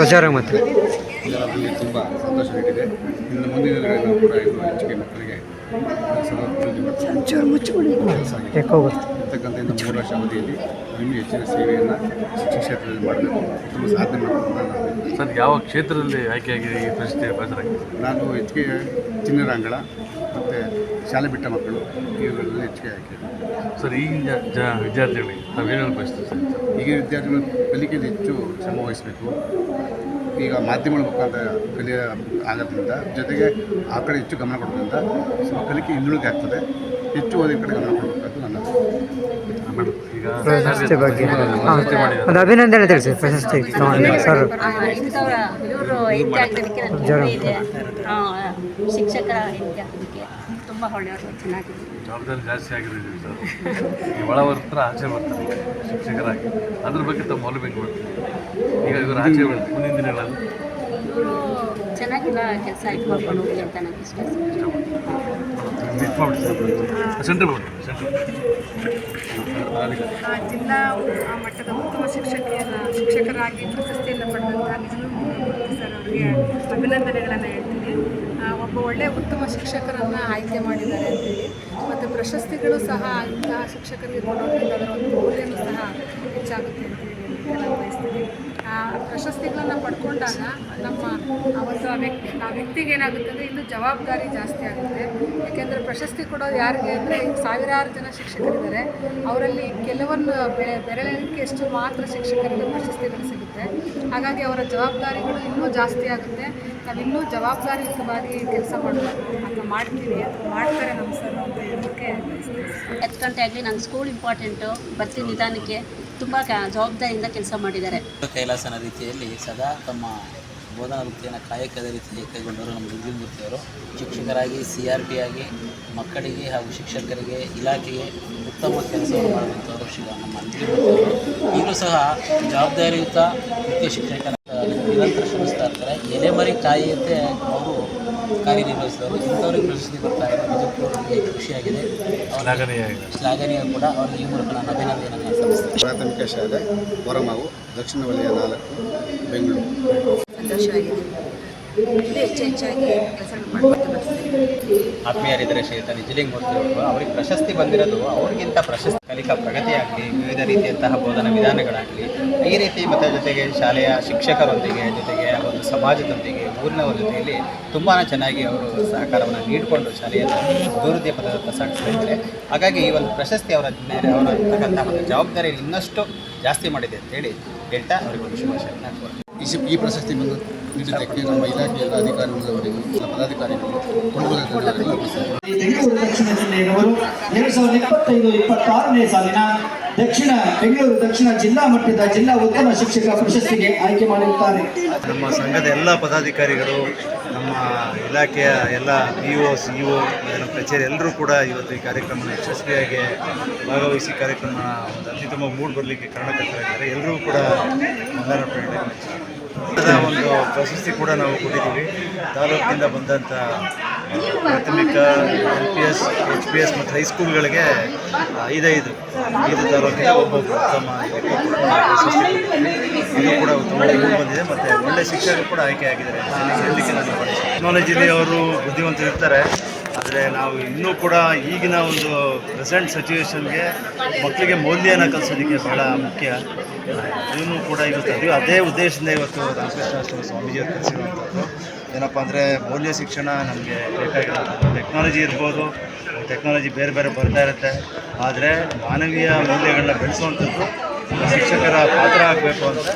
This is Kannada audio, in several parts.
ರಜಾರಾಗ ಮಾತ್ರ ಎಲ್ಲರಲ್ಲಿ ತುಂಬ ಸಂತೋಷ ನೀಡಿದೆ. ಇನ್ನು ಮುಂದಿನ ದಿನಗಳಲ್ಲಿ ಕೂಡ ಇದು ಹೆಚ್ಚಿಗೆ ಮಕ್ಕಳಿಗೆ ಇರ್ತಕ್ಕಂಥ ಇನ್ನು ಮೂರು ವರ್ಷ ಅವಧಿಯಲ್ಲಿ ಇನ್ನೂ ಹೆಚ್ಚಿನ ಸೇವೆಯನ್ನು ಶಿಕ್ಷಣ ಕ್ಷೇತ್ರದಲ್ಲಿ ಮಾಡಬೇಕು. ತುಂಬ ಸಾಧನೆ ಮಾಡಬೇಕು ಸರ್ ಯಾವ ಕ್ಷೇತ್ರದಲ್ಲಿ ಆಯ್ಕೆಯಾಗಿದೆ ಈ ಪ್ರಶ್ನೆ ನಾನು ಹೆಚ್ಚಿಗೆ ಚಿನ್ನರಾಂಗಳ ಮತ್ತು ಶಾಲೆ ಬಿಟ್ಟ ಮಕ್ಕಳು ಇವುಗಳಲ್ಲಿ ಹೆಚ್ಚಿಗೆ ಆಯ್ಕೆ. ಸರ್ ಈಗಿನ ಜ ಜ ವಿದ್ಯಾರ್ಥಿಗಳಿಗೆ ನಾವು ಏನು ಬಯಸ್ತೀವಿ ಸರ್? ಈಗಿನ ವಿದ್ಯಾರ್ಥಿಗಳು ಕಲಿಕೆಯಲ್ಲಿ ಹೆಚ್ಚು ಶ್ರಮ ವಹಿಸಬೇಕು. ಈಗ ಮಾಧ್ಯಮಗಳ ಮುಖಾಂತರ ಕಲಿಯ ಆಗೋದ್ರಿಂದ ಜೊತೆಗೆ ಆ ಕಡೆ ಹೆಚ್ಚು ಗಮನ ಕೊಡೋದ್ರಿಂದ ಸ್ವಲ್ಪ ಕಲಿಕೆ ಹಿಂದುಳಿಕೆ ಆಗ್ತದೆ. ಹೆಚ್ಚು ಓದಿನ ಕಡೆ ಗಮನ ಕೊಡಬೇಕು ನನ್ನ ಈಗ ಪ್ರಶಸ್ತಿ ಬಗ್ಗೆ ಒಂದು ಅಭಿನಂದನೆ ತಿಳಿಸಿ ಪ್ರಶಸ್ತಿ ಸರ್ ಇವರು ಶಿಕ್ಷಕರ ತುಂಬ ಒಳ್ಳೆಯವರು ಚೆನ್ನಾಗಿದೆ ಜವಾಬ್ದಾರಿ ಜಾಸ್ತಿ ಆಗಿರೋದ್ರಿ ಸರ್ ಈ ಒಳ ಬರ್ತಾರೆ ಆಚೆ ಬರ್ತಾರೆ ಶಿಕ್ಷಕರಾಗಿ. ಅದ್ರ ಬಗ್ಗೆ ತಮ್ಮ ಮೌಲ್ಯ ಈಗ ಇವರು ಆಚೆ ಬರ್ತಾರೆ ಮುಂದಿನ ದಿನಗಳಲ್ಲಿ? ಇವರು ಚೆನ್ನಾಗಿಲ್ಲ ಕೆಲಸ ಹೋಗಿ ಅಂತ ನನಗೆ ಇಷ್ಟ. ಸೆಂಟ್ರಲ್ ಸೆಂಟ್ರಲ್ ಜಿಲ್ಲಾ ಆ ಮಟ್ಟದ ಉತ್ತಮ ಶಿಕ್ಷಕಿಯನ್ನ ಶಿಕ್ಷಕರಾಗಿ ಪ್ರಶಸ್ತಿಯನ್ನು ಪಡೆದಂತಹ ಅವರಿಗೆ ಅಭಿನಂದನೆಗಳನ್ನು ಹೇಳ್ತೀನಿ. ಒಬ್ಬ ಒಳ್ಳೆಯ ಉತ್ತಮ ಶಿಕ್ಷಕರನ್ನು ಆಯ್ಕೆ ಮಾಡಿದ್ದಾರೆ ಅಂತೇಳಿ. ಮತ್ತು ಪ್ರಶಸ್ತಿಗಳು ಸಹ ಇಂತಹ ಶಿಕ್ಷಕರಿಗೆ ಕೊಡೋದ್ರಿಂದ ಅದರ ಒಂದು ಮೌಲ್ಯನೂ ಸಹ ಹೆಚ್ಚಾಗುತ್ತೆ ಅಂತೇಳಿ ನಾನು ಬಯಸ್ತೀನಿ. ಪ್ರಶಸ್ತಿಗಳನ್ನು ಪಡ್ಕೊಂಡಾಗ ನಮ್ಮ ಒಂದು ವ್ಯಕ್ತಿ, ಆ ವ್ಯಕ್ತಿಗೆ ಏನಾಗುತ್ತೆ ಅಂದರೆ ಇನ್ನೂ ಜವಾಬ್ದಾರಿ ಜಾಸ್ತಿ ಆಗುತ್ತೆ. ಯಾಕೆಂದರೆ ಪ್ರಶಸ್ತಿ ಕೊಡೋದು ಯಾರಿಗೆ ಅಂದರೆ ಸಾವಿರಾರು ಜನ ಶಿಕ್ಷಕರಿದ್ದಾರೆ. ಅವರಲ್ಲಿ ಕೆಲವನ್ನು ಬೆಳೆ ಎಷ್ಟು ಮಾತ್ರ ಶಿಕ್ಷಕರಿಗೆ ಪ್ರಶಸ್ತಿಗಳು ಸಿಗುತ್ತೆ. ಹಾಗಾಗಿ ಅವರ ಜವಾಬ್ದಾರಿಗಳು ಇನ್ನೂ ಜಾಸ್ತಿ ಆಗುತ್ತೆ. ನಾವು ಇನ್ನೂ ಜವಾಬ್ದಾರಿಯುತವಾಗಿ ಕೆಲಸ ಮಾಡಬೇಕು ಅಂತ ಮಾಡ್ತೀವಿ. ಮಾಡ್ತಾರೆ ನಮ್ಮ ಸರ್ ಅಂತ ಹೇಳೋಕ್ಕೆ ಗಂಟೆ ಆಗಲಿ ನನ್ನ ಸ್ಕೂಲ್ ಇಂಪಾರ್ಟೆಂಟು ಬರ್ತೀನಿ ನಿಧಾನಕ್ಕೆ. ತುಂಬ ಜವಾಬ್ದಾರಿಯಿಂದ ಕೆಲಸ ಮಾಡಿದ್ದಾರೆ. ಕೈಲಾಸನ ರೀತಿಯಲ್ಲಿ ಸದಾ ತಮ್ಮ ಬೋಧನಾ ವೃತ್ತಿಯನ್ನು ಕಾಯಕದ ರೀತಿಯಲ್ಲಿ ಕೈಗೊಂಡವರು ನಮ್ಮ ದುರ್ಗಿಮೂರ್ತಿಯವರು ಶಿಕ್ಷಕರಾಗಿ ಸಿ ಆರ್ ಪಿ ಆಗಿ, ಮಕ್ಕಳಿಗೆ ಹಾಗೂ ಶಿಕ್ಷಕರಿಗೆ, ಇಲಾಖೆಗೆ ಉತ್ತಮ ಕೆಲಸವನ್ನು ಮಾಡುವಂಥವರು ಶಿವ ನಮ್ಮ ಈಗಲೂ ಸಹ ಜವಾಬ್ದಾರಿಯುತ ಮುಖ್ಯ ಶಿಕ್ಷಕರ ನಿರಂತರ ಶ್ರಮಿಸ್ತಾ ಇರ್ತಾರೆ. ಎಲೆಮರಿ ಕಾಯಿಯಂತೆ ಅವರು ಕಾರ್ಯನಿರ್ವಹಿಸಿದವರು. ಇಂಥವ್ರಿಗೆ ಪ್ರಶಸ್ತಿ ಕೊಡ್ತಾರೆ ನಿಜಕ್ಕೂ ಖುಷಿಯಾಗಿದೆ. ಶ್ಲಾಘನೀಯ ಕೂಡ ಅವರ ಈ ಮೂಲಕ ನಾನು ಅಭಿನಂದನೆಯನ್ನು ಸಲ್ಲಿಸ್ತೇನೆ. ಪ್ರಾಥಮಿಕ ಶಾಲೆ ಹೊರಮಾವು ದಕ್ಷಿಣ ವಲಯ ನಾಲ್ಕು ಬೆಂಗಳೂರು. ಆತ್ಮೀಯರಿದ್ದಾರೆ ಶ್ರೀಯುತ ನಿಜಲಿಂಗ್ ಮೂರ್ತಿ ಅವರು ಅವರಿಗೆ ಪ್ರಶಸ್ತಿ ಬಂದಿರೋದು ಅವ್ರಿಗಿಂತ ಪ್ರಶಸ್ತಿ ಕಲಿಕಾ ಪ್ರಗತಿಯಾಗಲಿ ವಿವಿಧ ರೀತಿಯಂತಹ ಬೋಧನಾ ವಿಧಾನಗಳಾಗಲಿ ಈ ರೀತಿ ಮತ್ತು ಜೊತೆಗೆ ಶಾಲೆಯ ಶಿಕ್ಷಕರೊಂದಿಗೆ ಜೊತೆಗೆ ಒಂದು ಸಮಾಜದೊಂದಿಗೆ ಊರಿನವರ ಜೊತೆಯಲ್ಲಿ ತುಂಬಾ ಚೆನ್ನಾಗಿ ಅವರು ಸಹಕಾರವನ್ನು ನೀಡಿಕೊಂಡು ಶಾಲೆಯನ್ನು ಅಭಿವೃದ್ಧಿಯ ಪದದತ್ತ ಸಾಗಿಸ್ತಾ ಹಾಗಾಗಿ ಈ ಒಂದು ಪ್ರಶಸ್ತಿ ಅವರ ಮೇಲೆ ಅವರ ಇರ್ತಕ್ಕಂಥ ಒಂದು ಜವಾಬ್ದಾರಿ ಇನ್ನಷ್ಟು ಜಾಸ್ತಿ ಮಾಡಿದೆ ಅಂತೇಳಿ ಹೇಳ್ತಾ ಅವರಿಗೆ ಒಂದು ಶುಭಾಶಯವನ್ನು ಈ ಈ ಪ್ರಶಸ್ತಿ ಬಂದು ನೀಡಿದ್ದಕ್ಕೆ ನಮ್ಮ ಇಲಾಖೆಯ ಅಧಿಕಾರಿಗಳವರಿಗೂ ಪದಾಧಿಕಾರಿಗಳು ಬೆಂಗಳೂರು ದಕ್ಷಿಣ ಜಿಲ್ಲೆಯವರು ಎರಡು ಸಾವಿರದ ಇಪ್ಪತ್ತೈದು ಇಪ್ಪತ್ತಾರನೇ ಸಾಲಿನ ದಕ್ಷಿಣ ಬೆಂಗಳೂರು ದಕ್ಷಿಣ ಜಿಲ್ಲಾ ಮಟ್ಟದ ಜಿಲ್ಲಾ ಉತ್ತಮ ಶಿಕ್ಷಕ ಪ್ರಶಸ್ತಿಗೆ ಆಯ್ಕೆ ಮಾಡಿರುತ್ತಾರೆ. ನಮ್ಮ ಸಂಘದ ಎಲ್ಲ ಪದಾಧಿಕಾರಿಗಳು ನಮ್ಮ ಇಲಾಖೆಯ ಎಲ್ಲ ಪಿ ಒ ಸಿ ಒ ನಮ್ಮ ಕಚೇರಿ ಎಲ್ಲರೂ ಕೂಡ ಇವತ್ತು ಈ ಕಾರ್ಯಕ್ರಮ ಯಶಸ್ವಿಯಾಗಿ ಭಾಗವಹಿಸಿ ಕಾರ್ಯಕ್ರಮ ಒಂದು ಅತ್ಯುತ್ತಮ ಮೂಡ್ ಬರಲಿಕ್ಕೆ ಕಾರಣಕರ್ತರಾಗಿದ್ದಾರೆ ಎಲ್ಲರೂ ಕೂಡ ಬಂಗಾರಪೇಟೆ ಒಂದು ಪ್ರಶಸ್ತಿ ಕೂಡ ನಾವು ಕೊಟ್ಟಿದ್ದೀವಿ. ತಾಲೂಕಿನಿಂದ ಬಂದಂಥ ಪ್ರಾಥಮಿಕ, L P S, H P S ಮತ್ತು ಹೈಸ್ಕೂಲ್ಗಳಿಗೆ ಐದೈದು, ಐದು ತಾಲೂಕಿನ ಒಬ್ಬ ಉತ್ತಮ ಪ್ರಶಸ್ತಿ ಇದು ಕೂಡ ಉತ್ತಮ ಬಂದಿದೆ ಮತ್ತು ಒಳ್ಳೆ ಶಿಕ್ಷಕರು ಕೂಡ ಆಯ್ಕೆ ಆಗಿದ್ದಾರೆ. ಟೆಕ್ನಾಲಜಿಲಿ ಅವರು ಬುದ್ಧಿವಂತರು ಇರ್ತಾರೆ. ಆದರೆ ನಾವು ಇನ್ನೂ ಕೂಡ ಈಗಿನ ಒಂದು ಪ್ರೆಸೆಂಟ್ ಸಿಚುವೇಶನ್ಗೆ ಮಕ್ಕಳಿಗೆ ಮೌಲ್ಯನ ಕಲಿಸೋದಕ್ಕೆ ಬಹಳ ಮುಖ್ಯ. ಇನ್ನೂ ಕೂಡ ಇವತ್ತು ಅದು ಅದೇ ಉದ್ದೇಶದಿಂದ ಇವತ್ತು ರಾಮಕೃಷ್ಣಾಶ್ರಮ ಸ್ವಾಮೀಜಿಯವರು ಕಲಿಸಿರುವಂಥದ್ದು ಏನಪ್ಪ ಅಂದರೆ ಮೌಲ್ಯ ಶಿಕ್ಷಣ ನಮಗೆ ಬೇಕಾಗಿರೋದು ಟೆಕ್ನಾಲಜಿ ಇರ್ಬೋದು ಟೆಕ್ನಾಲಜಿ ಬೇರೆ ಬೇರೆ ಬರ್ತಾ ಇರುತ್ತೆ. ಆದರೆ ಮಾನವೀಯ ಮೌಲ್ಯಗಳನ್ನ ಬೆಳೆಸುವಂಥದ್ದು ಶಿಕ್ಷಕರ ಪಾತ್ರ ಆಗಬೇಕು ಅಂತ.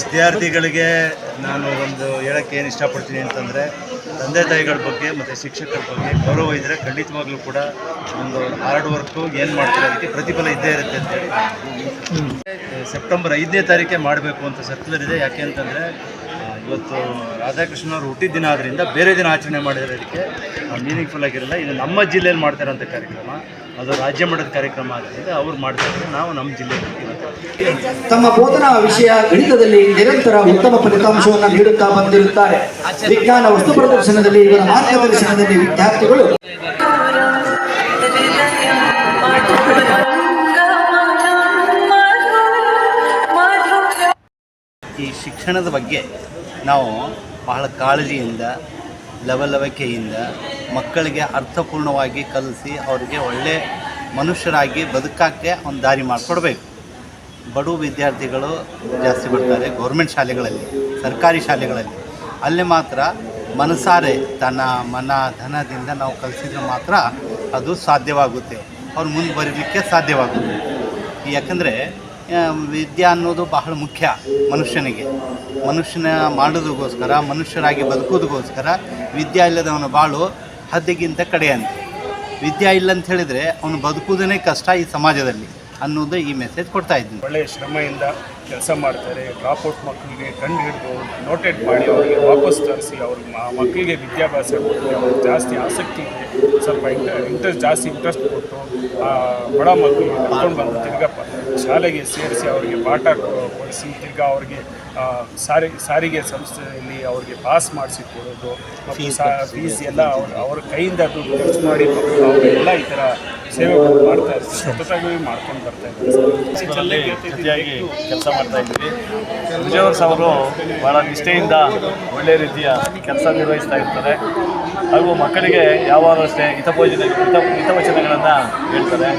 ವಿದ್ಯಾರ್ಥಿಗಳಿಗೆ ನಾನು ಒಂದು ಹೇಳೋಕ್ಕೆ ಏನು ಇಷ್ಟಪಡ್ತೀನಿ ಅಂತಂದರೆ ತಂದೆ ತಾಯಿಗಳ ಬಗ್ಗೆ ಮತ್ತು ಶಿಕ್ಷಕರ ಬಗ್ಗೆ ಗೌರವ ಇದ್ದರೆ ಖಂಡಿತವಾಗ್ಲೂ ಕೂಡ ಒಂದು ಹಾರ್ಡ್ ವರ್ಕು ಏನು ಮಾಡ್ತಾರೆ ಅದಕ್ಕೆ ಪ್ರತಿಫಲ ಇದ್ದೇ ಇರುತ್ತೆ ಅಂತೇಳಿ ಸೆಪ್ಟೆಂಬರ್ ಐದನೇ ತಾರೀಕೆ ಮಾಡಬೇಕು ಅಂತ ಸರ್ಕ್ಯುಲರ್ ಇದೆ. ಯಾಕೆ ಅಂತಂದರೆ ಇವತ್ತು ರಾಧಾಕೃಷ್ಣ ಅವರು ಹುಟ್ಟಿದ ದಿನ ಆದ್ದರಿಂದ ಬೇರೆ ದಿನ ಆಚರಣೆ ಮಾಡಿದರೆ ಅದಕ್ಕೆ ಮೀನಿಂಗ್ಫುಲ್ ಆಗಿರಲ್ಲ. ಇದು ನಮ್ಮ ಜಿಲ್ಲೆಯಲ್ಲಿ ಮಾಡ್ತಾ ಇರೋಂಥ ಕಾರ್ಯಕ್ರಮ. ಅದು ರಾಜ್ಯ ಮಟ್ಟದ ಕಾರ್ಯಕ್ರಮ ಆದ್ದರಿಂದ ಅವ್ರು ಮಾಡ್ತಾರೆ ನಾವು ನಮ್ಮ ಜಿಲ್ಲೆಯಲ್ಲಿ ತಮ್ಮ ಬೋಧನಾ ವಿಷಯ ಗಣಿತದಲ್ಲಿ ನಿರಂತರ ಉತ್ತಮ ಫಲಿತಾಂಶವನ್ನು ನೀಡುತ್ತಾ ಬಂದಿರುತ್ತಾರೆ. ವಿಜ್ಞಾನ ವಸ್ತು ಪ್ರದರ್ಶನದಲ್ಲಿ ಇವರ ಮಾರ್ಗದರ್ಶನದಲ್ಲಿ ವಿದ್ಯಾರ್ಥಿಗಳು ಈ ಶಿಕ್ಷಣದ ಬಗ್ಗೆ ನಾವು ಬಹಳ ಕಾಳಜಿಯಿಂದ, ಲವಲವಿಕೆಯಿಂದ ಮಕ್ಕಳಿಗೆ ಅರ್ಥಪೂರ್ಣವಾಗಿ ಕಲಿಸಿ ಅವರಿಗೆ ಒಳ್ಳೆ ಮನುಷ್ಯರಾಗಿ ಬದುಕಕ್ಕೆ ಒಂದು ದಾರಿ ಮಾಡಿಕೊಡ್ಬೇಕು. ಬಡ ವಿದ್ಯಾರ್ಥಿಗಳು ಜಾಸ್ತಿ ಬರ್ತಾರೆ ಗೌರ್ಮೆಂಟ್ ಶಾಲೆಗಳಲ್ಲಿ, ಸರ್ಕಾರಿ ಶಾಲೆಗಳಲ್ಲಿ. ಅಲ್ಲಿ ಮಾತ್ರ ಮನಸಾರೆ ತನ್ನ ಮನ ಧನದಿಂದ ನಾವು ಕಲಿಸಿದ್ರೆ ಮಾತ್ರ ಅದು ಸಾಧ್ಯವಾಗುತ್ತೆ. ಅವ್ರು ಮುಂದೆ ಬರೀಲಿಕ್ಕೆ ಸಾಧ್ಯವಾಗುತ್ತೆ. ಯಾಕಂದರೆ ವಿದ್ಯೆ ಅನ್ನೋದು ಬಹಳ ಮುಖ್ಯ ಮನುಷ್ಯನಿಗೆ. ಮನುಷ್ಯನ ಮಾಡೋದಕ್ಕೋಸ್ಕರ, ಮನುಷ್ಯರಾಗಿ ಬದುಕೋದಕ್ಕೋಸ್ಕರ ವಿದ್ಯೆ ಇಲ್ಲದವನ ಬಾಳು ಹದ್ದಿಗಿಂತ ಕಡೆ ಅಂತ ವಿದ್ಯೆ ಇಲ್ಲ ಅಂತ ಹೇಳಿದರೆ ಅವನು ಬದುಕುವುದೇ ಕಷ್ಟ ಈ ಸಮಾಜದಲ್ಲಿ ಅನ್ನೋದು ಈ ಮೆಸೇಜ್ ಕೊಡ್ತಾ ಇದ್ದೀನಿ. ಒಳ್ಳೆಯ ಶ್ರಮೆಯಿಂದ ಕೆಲಸ ಮಾಡ್ತಾರೆ ಡ್ರಾಪ್ಔಟ್ ಮಕ್ಕಳಿಗೆ ಕಂಡು ಹಿಡಿದು ನೋಟೆಡ್ ಮಾಡಿ ಅವರಿಗೆ ವಾಪಸ್ ತರಿಸಿ ಅವ್ರ ಮಕ್ಕಳಿಗೆ ವಿದ್ಯಾಭ್ಯಾಸ ಕೊಟ್ಟು ಅವ್ರಿಗೆ ಜಾಸ್ತಿ ಆಸಕ್ತಿ ಸ್ವಲ್ಪ ಇಂಟ್ರೆಸ್ಟ್ ಜಾಸ್ತಿ ಇಂಟ್ರೆಸ್ಟ್ ಕೊಟ್ಟು ಬಡ ಮಕ್ಕಳಿಗೆ ಕರ್ಕೊಂಡು ಬಂದು ತಿರ್ಗಾ ಪ- ಶಾಲೆಗೆ ಸೇರಿಸಿ ಅವರಿಗೆ ಪಾಠ ಕೊಡಿಸಿ ತಿರ್ಗಾ ಅವ್ರಿಗೆ ಆ, ಸಾರಿ ಸಾರಿಗೆ ಸಂಸ್ಥೆಯಲ್ಲಿ ಅವ್ರಿಗೆ ಪಾಸ್ ಮಾಡಿಸಿ ಕೊಡೋದು ಫೀಸ್ ಎಲ್ಲ ಅವ್ರ ಅವ್ರ ಕೈಯಿಂದ ದುಡ್ಡು ಖರ್ಚು ಮಾಡಿ ಅವರೆಲ್ಲ ಈ ಥರ ಸೇವೆಗಳು ಮಾಡ್ತಾ ಇರ್ತಾರೆ ಸತತವಾಗಿ ಮಾಡ್ಕೊಂಡು ಬರ್ತಾ ಇದ್ದಾರೆ. ಜೊತೆಯಾಗಿ ಕೆಲಸ ಮಾಡ್ತಾ ಇದ್ದೀವಿ. ವಿಜಯವರ್ಸ್ ಅವರು ಭಾಳ ನಿಷ್ಠೆಯಿಂದ ಒಳ್ಳೆಯ ರೀತಿಯ ಕೆಲಸ ನಿರ್ವಹಿಸ್ತಾ ಇರ್ತಾರೆ. ಹಾಗೂ ಮಕ್ಕಳಿಗೆ ಯಾವಾಗಲೂ ಅಷ್ಟೇ ಹಿತಭೋಜನ ಹಿತ ಹಿತವಚನಗಳನ್ನು ಹೇಳ್ತಾರೆ.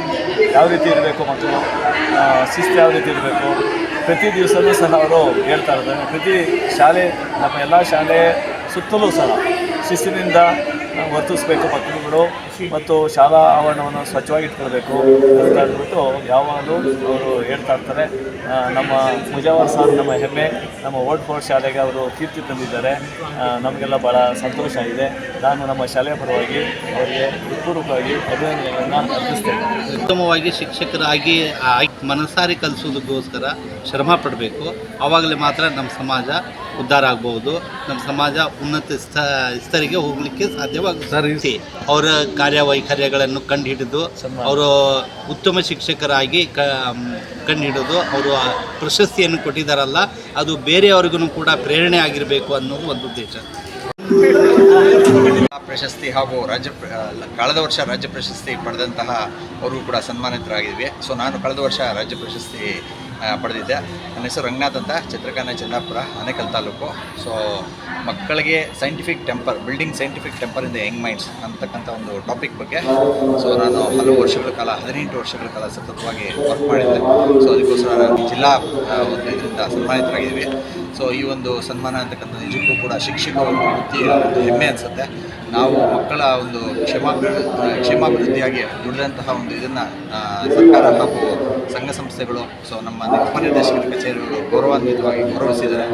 ಯಾವ ರೀತಿ ಇರಬೇಕು ಆ, ಶಿಸ್ತು ಯಾವ ರೀತಿ ಇರಬೇಕು? ಪ್ರತಿ ದಿವಸವೂ ಸಹ ಅವರು ಹೇಳ್ತಾ ಇರ್ತಾರೆ. ಪ್ರತಿ ಶಾಲೆ ನಮ್ಮ ಎಲ್ಲ ಶಾಲೆ ಸುತ್ತಲೂ ಸಹ ಶಿಸ್ತಿನಿಂದ ವರ್ತಿಸಬೇಕು ಮಕ್ಕಳುಗಳು ಮತ್ತು ಶಾಲಾ ಆವರಣವನ್ನು ಸ್ವಚ್ಛವಾಗಿ ಇಟ್ಕೊಳ್ಬೇಕು ಅಂತ ಅಂದ್ಬಿಟ್ಟು ಯಾವಾಗಲೂ ಅವರು ಹೇಳ್ತಾ ಇರ್ತಾರೆ. ನಮ್ಮ ಮುಜಾವರ್ ಸಾರ್ ನಮ್ಮ ಹೆಮ್ಮೆ, ನಮ್ಮ ಓಲ್ಡ್ ಫೋರ್ಟ್ ಶಾಲೆಗೆ ಅವರು ಕೀರ್ತಿ ತಂದಿದ್ದಾರೆ. ನಮಗೆಲ್ಲ ಭಾಳ ಸಂತೋಷ ಇದೆ. ನಾನು ನಮ್ಮ ಶಾಲೆಯ ಪರವಾಗಿ ಅವರಿಗೆ ಹೃತ್ಪೂರ್ವಕವಾಗಿ ಅಭಿನಂದನೆಗಳನ್ನು ಅರ್ಪಿಸ್ತೇನೆ. ಉತ್ತಮವಾಗಿ ಶಿಕ್ಷಕರಾಗಿ ಮನಸಾರಿ ಕಲಿಸೋದಕ್ಕೋಸ್ಕರ ಶ್ರಮ ಪಡಬೇಕು. ಆವಾಗಲೇ ಮಾತ್ರ ನಮ್ಮ ಸಮಾಜ ಉದ್ಧಾರ ಆಗ್ಬೋದು ನಮ್ಮ ಸಮಾಜ ಉನ್ನತ ಸ್ಥ ಸ್ತರಿಗೆ ಹೋಗಲಿಕ್ಕೆ ಸಾಧ್ಯವಾಗುತ್ತೆ. ಅವರ ಕಾರ್ಯವೈಖರ್ಯಗಳನ್ನು ಕಂಡುಹಿಡಿದು ಅವರು ಉತ್ತಮ ಶಿಕ್ಷಕರಾಗಿ ಕ ಕಂಡುಹಿಡಿದು ಅವರು ಪ್ರಶಸ್ತಿಯನ್ನು ಕೊಟ್ಟಿದ್ದಾರಲ್ಲ ಅದು ಬೇರೆಯವ್ರಿಗೂ ಕೂಡ ಪ್ರೇರಣೆ ಆಗಿರಬೇಕು ಅನ್ನೋದು ಒಂದು ಉದ್ದೇಶ. ಪ್ರಶಸ್ತಿ ಹಾಗೂ ರಾಜ್ಯ ಕಳೆದ ವರ್ಷ ರಾಜ್ಯ ಪ್ರಶಸ್ತಿ ಪಡೆದಂತಹ ಅವರು ಕೂಡ ಸನ್ಮಾನಿತರಾಗಿದ್ವಿ. ಸೊ ನಾನು ಕಳೆದ ವರ್ಷ ರಾಜ್ಯ ಪ್ರಶಸ್ತಿ ಪಡೆದಿದ್ದೆ. ನನ್ನ ಹೆಸರು ರಂಗನಾಥ್ ಅಂತ ಚಿತ್ರಕಾನ ಚಂದಾಪುರ ಆನೇಕಲ್ ತಾಲೂಕು. ಸೊ ಮಕ್ಕಳಿಗೆ scientific temper building scientific temper in the young minds ಅಂತಕ್ಕಂಥ ಒಂದು ಟಾಪಿಕ್ ಬಗ್ಗೆ. ಸೊ ನಾನು ಹಲವು ವರ್ಷಗಳ ಕಾಲ, ಹದಿನೆಂಟು ವರ್ಷಗಳ ಕಾಲ ಸತತವಾಗಿ ವರ್ಕ್ ಮಾಡಿದ್ದೆ. ಸೊ ಅದಕ್ಕೋಸ್ಕರ ನಾನು ಜಿಲ್ಲಾ ಒಂದು ಇದರಿಂದ ಸನ್ಮಾನಿತರಾಗಿದ್ದೀವಿ ಸೊ ಈ ಒಂದು ಸನ್ಮಾನ ಅಂತಕ್ಕಂಥ ನಿಜಕ್ಕೂ ಕೂಡ ಶಿಕ್ಷಕ ಒಂದು ವೃತ್ತಿಯ ಒಂದು ಹೆಮ್ಮೆ ಅನಿಸುತ್ತೆ. ನಾವು ಮಕ್ಕಳ ಒಂದು ಕ್ಷೇಮಾಭಿ ಕ್ಷೇಮಾಭಿವೃದ್ಧಿಯಾಗಿ ದುಡಿದಂತಹ ಒಂದು ಇದನ್ನು ಸರ್ಕಾರ ಹಾಗೂ ಸಂಘ ಸಂಸ್ಥೆಗಳು ಸೊ ನಮ್ಮ ಉಪನಿರ್ದೇಶಕರ ಕಚೇರಿಗಳು ಗೌರವಾನ್ವಿತವಾಗಿ ಗೌರವಿಸಿದ್ದಾರೆ.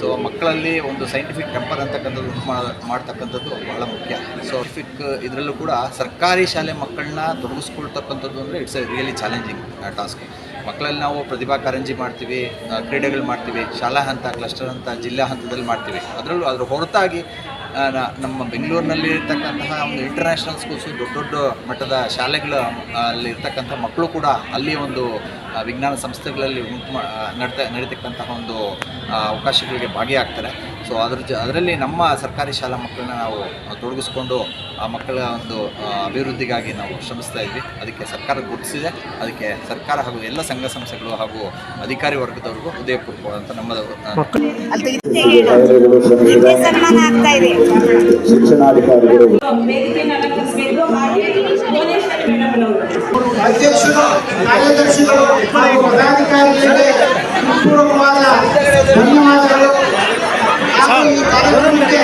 ಸೊ ಮಕ್ಕಳಲ್ಲಿ ಒಂದು ಸೈಂಟಿಫಿಕ್ ಟೆಂಪರ್ ಅಂತಕ್ಕಂಥದ್ದು ಮಾಡ್ತಕ್ಕಂಥದ್ದು ಬಹಳ ಮುಖ್ಯ. ಸೊ ಫಿಕ್ ಇದರಲ್ಲೂ ಕೂಡ ಸರ್ಕಾರಿ ಶಾಲೆ ಮಕ್ಕಳನ್ನ ತೊಡಗಿಸ್ಕೊಳ್ತಕ್ಕಂಥದ್ದು ಅಂದರೆ it's a really challenging task ಮಕ್ಕಳಲ್ಲಿ ನಾವು ಪ್ರತಿಭಾ ಕಾರಂಜಿ ಮಾಡ್ತೀವಿ ಕ್ರೀಡೆಗಳು ಮಾಡ್ತೀವಿ, ಶಾಲಾ ಹಂತ ಕ್ಲಸ್ಟರ್ ಹಂತ, ಜಿಲ್ಲಾ ಹಂತದಲ್ಲಿ ಮಾಡ್ತೀವಿ. ಅದರಲ್ಲೂ ಅದ್ರ ಹೊರತಾಗಿ ನಮ್ಮ ಬೆಂಗಳೂರಿನಲ್ಲಿ ಇರ್ತಕ್ಕಂತಹ ಒಂದು ಇಂಟರ್ನ್ಯಾಷನಲ್ ಸ್ಕೂಲ್ಸು ದೊಡ್ಡ ದೊಡ್ಡ ಮಟ್ಟದ ಶಾಲೆಗಳು ಅಲ್ಲಿ ಇರ್ತಕ್ಕಂಥ ಮಕ್ಕಳು ಕೂಡ ಅಲ್ಲಿ ಒಂದು ವಿಜ್ಞಾನ ಸಂಸ್ಥೆಗಳಲ್ಲಿ ಉಂಟು ಮಾ ನಡ್ತಾ ನಡೀತಕ್ಕಂತಹ ಒಂದು ಅವಕಾಶಗಳಿಗೆ ಭಾಗಿಯಾಗ್ತಾರೆ. ಸೊ ಅದ್ರ ಜ ಅದರಲ್ಲಿ ನಮ್ಮ ಸರ್ಕಾರಿ ಶಾಲಾ ಮಕ್ಕಳನ್ನ ನಾವು ತೊಡಗಿಸ್ಕೊಂಡು ಆ ಮಕ್ಕಳ ಒಂದು ಅಭಿವೃದ್ಧಿಗಾಗಿ ನಾವು ಶ್ರಮಿಸ್ತಾ ಇದ್ವಿ. ಅದಕ್ಕೆ ಸರ್ಕಾರ ಗುರುತಿಸಿದೆ. ಅದಕ್ಕೆ ಸರ್ಕಾರ ಹಾಗೂ ಎಲ್ಲ ಸಂಘ ಸಂಸ್ಥೆಗಳು ಹಾಗೂ ಅಧಿಕಾರಿ ವರ್ಗದವ್ರಿಗೂ ಅಂತ ನಮ್ಮದು ಶಿಕ್ಷಣಾಧಿಕಾರಿಗಳು అధ్యక్షులు కార్యదర్శులు పదాధికారులు పూర్వకవాద ధన్యవాదాలు. ఈ కార్యక్రమంకే